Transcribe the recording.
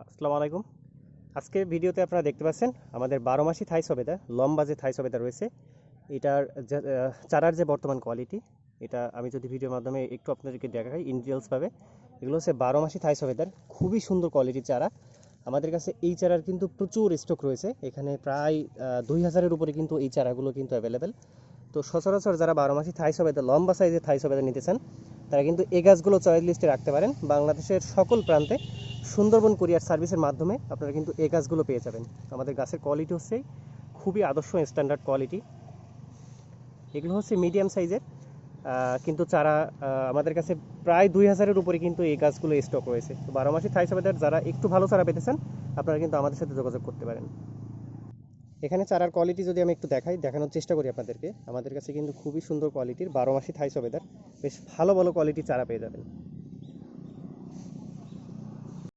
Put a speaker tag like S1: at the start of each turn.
S1: আসসালামু আলাইকুম। আজকে ভিডিওতে আপনারা দেখতে পাচ্ছেন আমাদের বারো মাসি থাই সবেদা, লম্বা যে থাই সবেদা রয়েছে, এটার চারার যে বর্তমান কোয়ালিটি এটা আমি যদি ভিডিওর মাধ্যমে একটু আপনাদেরকে দেখাই ইন্ডিয়ালসভাবে এগুলো হচ্ছে বারো মাসি থাই সবেদার, খুবই সুন্দর কোয়ালিটির চারা। আমাদের কাছে এই চারার কিন্তু প্রচুর স্টক রয়েছে। এখানে প্রায় দুই হাজারের উপরে কিন্তু এই চারাগুলো কিন্তু অ্যাভেলেবেল তো সচরাচর যারা বারো মাসি থাই সবেদা, লম্বা সাইজের থাই সবেদা নিতে চান, তারা কিন্তু এই গাছগুলো চয়েস লিস্টে রাখতে পারেন। বাংলাদেশের সকল প্রান্তে সুন্দরবন কুরিয়ার সার্ভিসের মাধ্যমে আপনারা কিন্তু এই গাছগুলো পেয়ে যাবেন। আমাদের গাছের কোয়ালিটি হচ্ছে খুবই আদর্শ স্ট্যান্ডার্ড কোয়ালিটি এগুলো হচ্ছে মিডিয়াম সাইজের কিন্তু চারা আমাদের কাছে প্রায় দুই হাজারের উপরে কিন্তু এই গাছগুলো স্টক রয়েছে। তো বারো মাসি থাই সবেদার যারা একটু ভালো চারা পেতে চান আপনারা কিন্তু আমাদের সাথে যোগাযোগ করতে পারেন। এখানে চারার কোয়ালিটি যদি আমি একটু দেখাই, দেখানোর চেষ্টা করি আপনাদেরকে। আমাদের কাছে কিন্তু খুবই সুন্দর কোয়ালিটির বারো মাসি থাই সবেদার বেশ ভালো ভালো কোয়ালিটির চারা পেয়ে যাবেন।